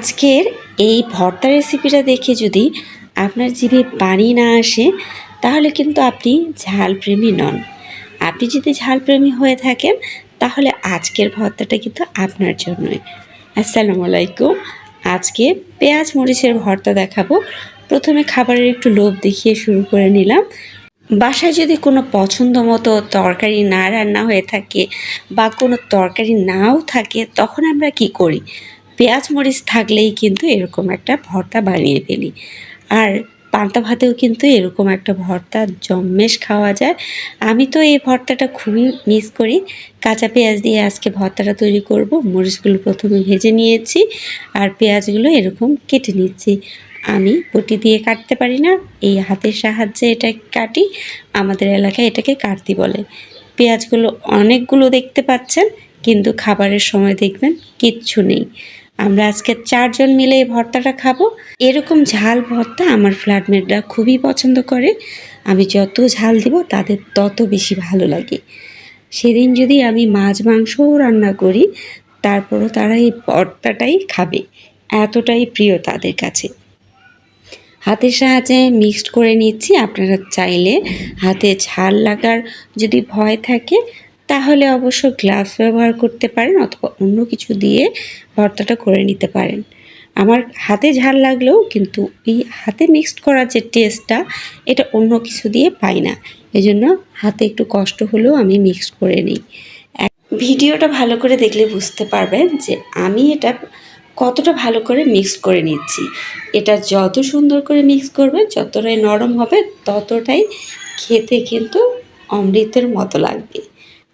আজকের এই ভর্তা রেসিপিটা দেখে যদি আপনার জিভে পানি না আসে, তাহলে কিন্তু আপনি ঝালপ্রেমী নন। আপনি যদি ঝালপ্রেমী হয়ে থাকেন, তাহলে আজকের ভর্তাটা কিন্তু আপনার জন্যই। আসসালামু আলাইকুম। আজকে পেঁয়াজ মরিচের ভর্তা দেখাবো। প্রথমে খাবারের একটু লোভ দেখিয়ে শুরু করে নিলাম। বাসায় যদি কোনো পছন্দ মতো তরকারি না রান্না হয়ে থাকে বা কোনো তরকারি নাও থাকে, তখন আমরা কি করি? পেঁয়াজ মরিচ থাকলেই কিন্তু এরকম একটা ভর্তা বানিয়ে ফেলি। আর পান্তা ভাতেও কিন্তু এরকম একটা ভর্তা জম্মেশ খাওয়া যায়। আমি তো এই ভর্তাটা খুবই মিস করি। কাঁচা পেঁয়াজ দিয়ে আজকে ভর্তাটা তৈরি করব। মরিচগুলো প্রথমে ভেজে নিয়েছি আর পেঁয়াজগুলো এরকম কেটে নিচ্ছি। আমি বটি দিয়ে কাটতে পারি না। এই হাতের সাহায্যে এটা কাটি, আমাদের এলাকায় এটাকে কাটতি বলে। পেঁয়াজগুলো অনেকগুলো দেখতে পাচ্ছেন, কিন্তু খাবারের সময় দেখবেন কিচ্ছু নেই। আমরা আজকে চারজন মিলে এই ভর্তাটা খাব। এরকম ঝাল ভর্তা আমার ফ্ল্যাটমেটরা খুবই পছন্দ করে। আমি যত ঝাল দিব তাদের তত বেশি ভালো লাগে। সেদিন যদি আমি মাছ মাংসও রান্না করি, তারপরও তারা এই ভর্তাটাই খাবে। এতটাই প্রিয় তাদের কাছে। হাতের সাহায্যে মিক্সড করে নিচ্ছি। আপনারা চাইলে হাতে ঝাল লাগার যদি ভয় থাকে তাহলে অবশ্য গ্লাভস ব্যবহার করতে পারেন অথবা অন্য কিছু দিয়ে ভর্তাটা করে নিতে পারেন। আমার হাতে ঝাল লাগলেও কিন্তু এই হাতে মিক্সড করার যে টেস্টটা এটা অন্য কিছু দিয়ে পাই না। এই জন্য হাতে একটু কষ্ট হলেও আমি মিক্সড করে নিই। ভিডিওটা ভালো করে দেখলে বুঝতে পারবেন যে আমি এটা কতটা ভালো করে মিক্স করে নিচ্ছি। এটা যত সুন্দর করে মিক্স করবে যতটাই নরম হবে, ততটাই খেতে কিন্তু অমৃতের মতো লাগবে।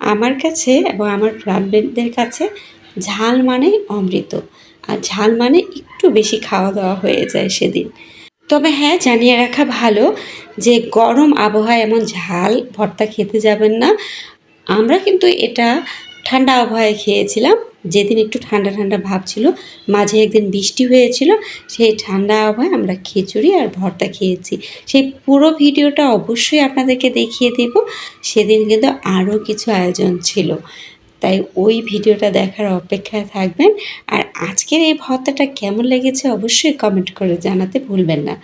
আমার কাছে এবং আমার ফ্যামিলিদের কাছে ঝাল মানে অমৃত। আর ঝাল মানে একটু বেশি খাওয়া দাওয়া হয়ে যায় সেদিন। তবে হ্যাঁ জানিয়ে রাখা ভালো যে গরম আবহাওয়া এমন ঝাল, ভর্তা খেতে যাবেন না। আমরা কিন্তু এটা ঠান্ডা আবহাওয়ায় খেয়েছিলাম। যেদিন একটু ঠান্ডা ঠান্ডা ভাব ছিল, মাঝে একদিন বৃষ্টি হয়েছিল, সেই ঠান্ডা আবহাওয়ায় আমরা খিচুড়ি আর ভর্তা খেয়েছি। সেই পুরো ভিডিওটা অবশ্যই আপনাদেরকে দেখিয়ে দেব। সেদিন কিন্তু আরও কিছু আয়োজন ছিল। তাই ওই ভিডিওটা দেখার অপেক্ষায় থাকবেন। আর আজকের এই ভর্তাটা কেমন লেগেছে অবশ্যই কমেন্ট করে জানাতে ভুলবেন না।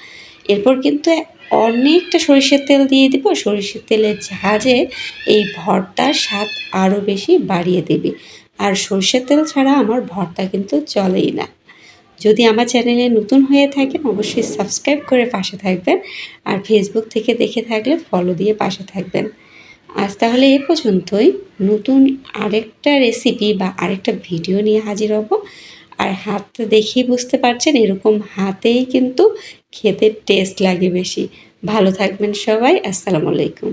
এরপর কিন্তু অনেকটা সরিষার তেল দিয়ে দিব। সরিষার তেলের ঝাঁজে এই ভর্তার স্বাদ আরও বেশি বাড়িয়ে দেবে। আর সর্ষের তেল ছাড়া আমার ভর্তা কিন্তু চলেই না। যদি আমার চ্যানেলে নতুন হয়ে থাকেন, অবশ্যই সাবস্ক্রাইব করে পাশে থাকবেন আর ফেসবুক থেকে দেখে থাকলে ফলো দিয়ে পাশে থাকবেন। আজ তাহলে এ পর্যন্তই। নতুন আরেকটা রেসিপি বা আরেকটা ভিডিও নিয়ে হাজির হব। আর হাতটা দেখেই বুঝতে পারছেন, এরকম হাতেই কিন্তু খেতে টেস্ট লাগে বেশি। ভালো থাকবেন সবাই, আসসালামু আলাইকুম।